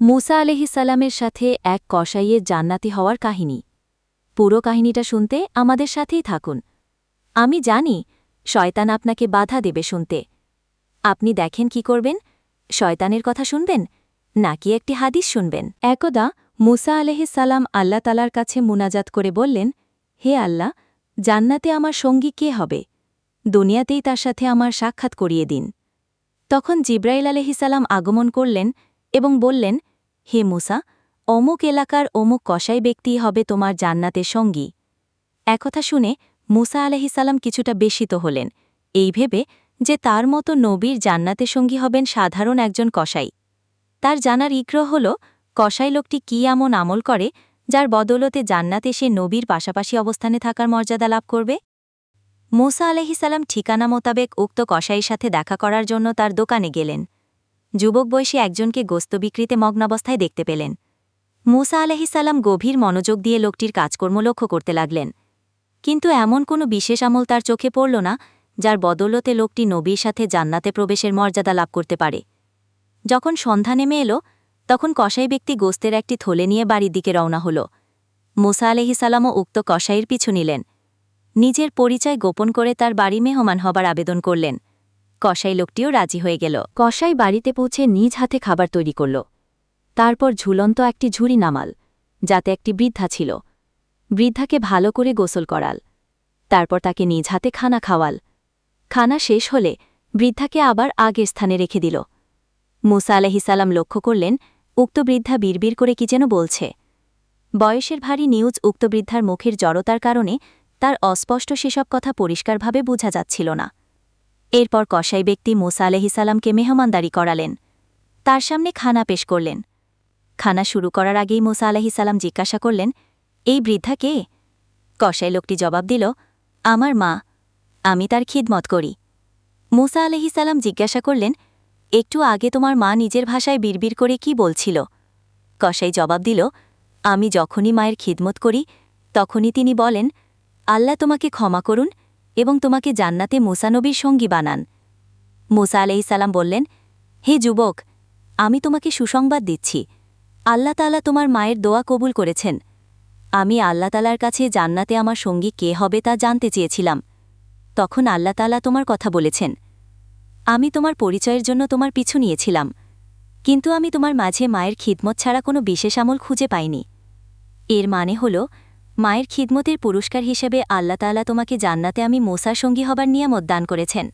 মুসা আলহিসাল্লামের সাথে এক কসাইয়ের জান্নাতি হওয়ার কাহিনী। পুরো কাহিনীটা শুনতে আমাদের সাথেই থাকুন। আমি জানি, শয়তান আপনাকে বাধা দেবে শুনতে। আপনি দেখেন কি করবেন? শয়তানের কথা শুনবেন? নাকি একটি হাদিস শুনবেন? একদা মুসা আলহিসাল্লাম আল্লাহ তালার কাছে মুনাজাত করে বললেন, হে আল্লাহ, জান্নাতে আমার সঙ্গী কে হবে? দুনিয়াতেই তার সাথে আমার সাক্ষাৎ করিয়ে দিন। তখন জিব্রাইল আলহিসাল্লাম আগমন করলেন এবং বললেন হে মুসা, অমুক এলাকার অমুক কসাই ব্যক্তিই হবে তোমার জান্নাতের সঙ্গী। একথা শুনে মুসা আলহিসাল্লাম কিছুটা বেশিত হলেন। এই ভেবে যে তার মতো নবীর জান্নাতে সঙ্গী হবেন সাধারণ একজন কসাই। তার জানার ইগ্রহ হল, কসাই লোকটি কি এমন আমল করে যার বদৌলতে জান্নাতে সে নবীর পাশাপাশি অবস্থানে থাকার মর্যাদা লাভ করবে? মুসা আলহিসাল্লাম ঠিকানা মোতাবেক উক্ত কসাইয়ের সাথে দেখা করার জন্য তার দোকানে গেলেন। যুবক বয়সী একজনকে গোস্ত বিক্রিতে মগ্নাবস্থায় দেখতে পেলেন। মুসা আলহিসাল্লাম গভীর মনোযোগ দিয়ে লোকটির কাজকর্ম লক্ষ্য করতে লাগলেন। কিন্তু এমন কোনো বিশেষ আমল তার চোখে পড়ল না, যার বদৌলতে লোকটি নবীর সাথে জান্নাতে প্রবেশের মর্যাদা লাভ করতে পারে। যখন সন্ধ্যা নেমে এলো, তখন কসাই ব্যক্তি গোস্তের একটি থলে নিয়ে বাড়ির দিকে রওনা হল। মুসা আলহিসাল্লামও উক্ত কসাইয়ের পিছু নিলেন। নিজের পরিচয় গোপন করে তার বাড়ি মেহমান হবার আবেদন করলেন। কসাই লোকটিও রাজি হয়ে গেল। কসাই বাড়িতে পৌঁছে নিজ হাতে খাবার তৈরি করল। তারপর ঝুলন্ত একটি ঝুড়ি নামাল, যাতে একটি বৃদ্ধা ছিল। বৃদ্ধাকে ভালো করে গোসল করাল। তারপর তাকে নিজ হাতে খানা খাওয়াল। খানা শেষ হলে বৃদ্ধাকে আবার আগের স্থানে রেখে দিল। মুসা আলহিসাল্লাম লক্ষ্য করলেন, উক্ত বৃদ্ধা বিড়বিড় করে কি যেন বলছে। বয়সের ভারী নিউজ উক্ত বৃদ্ধার মুখের জড়তার কারণে তার অস্পষ্ট সেসব কথা পরিষ্কারভাবে বোঝা যাচ্ছিল না। এরপর কসাই ব্যক্তি মুসা আলহিসাল্লামকে মেহমানদারি করালেন। তার সামনে খানা পেশ করলেন। খানা শুরু করার আগেই মুসা আলহিসাল্লাম জিজ্ঞাসা করলেন, এই বৃদ্ধা কে? কসাই লোকটি জবাব দিল, আমার মা, আমি তার খিদমত করি। মুসা আলহিসাল্লাম জিজ্ঞাসা করলেন, একটু আগে তোমার মা নিজের ভাষায় বিড়বিড় করে কি বলছিল? কসাই জবাব দিল, আমি যখনই মায়ের খিদমত করি, তখনই তিনি বলেন, আল্লাহ তোমাকে ক্ষমা করুন এবং তোমাকে জান্নাতে মুসানবীর সঙ্গী বানান। মুসা আলাইসাল্লাম বললেন, হে যুবক, আমি তোমাকে সুসংবাদ দিচ্ছি। আল্লাহ তালা তোমার মায়ের দোয়া কবুল করেছেন। আমি আল্লাহ তালার কাছে জান্নাতে আমার সঙ্গী কে হবে তা জানতে চেয়েছিলাম। তখন আল্লাহ তালা তোমার কথা বলেছেন, আমি তোমার পরিচয়ের জন্য তোমার পিছু নিয়েছিলাম। কিন্তু আমি তোমার মাঝে মায়ের খিদমত ছাড়া কোনো বিশেষ আমল খুঁজে পাইনি। এর মানে হল মায়ের খিদমতের পুরস্কার হিসেবে আল্লাহ তালা তোমাকে জান্নাতে আমি মোসার সঙ্গী হবার নিয়ামত দান করেছেন।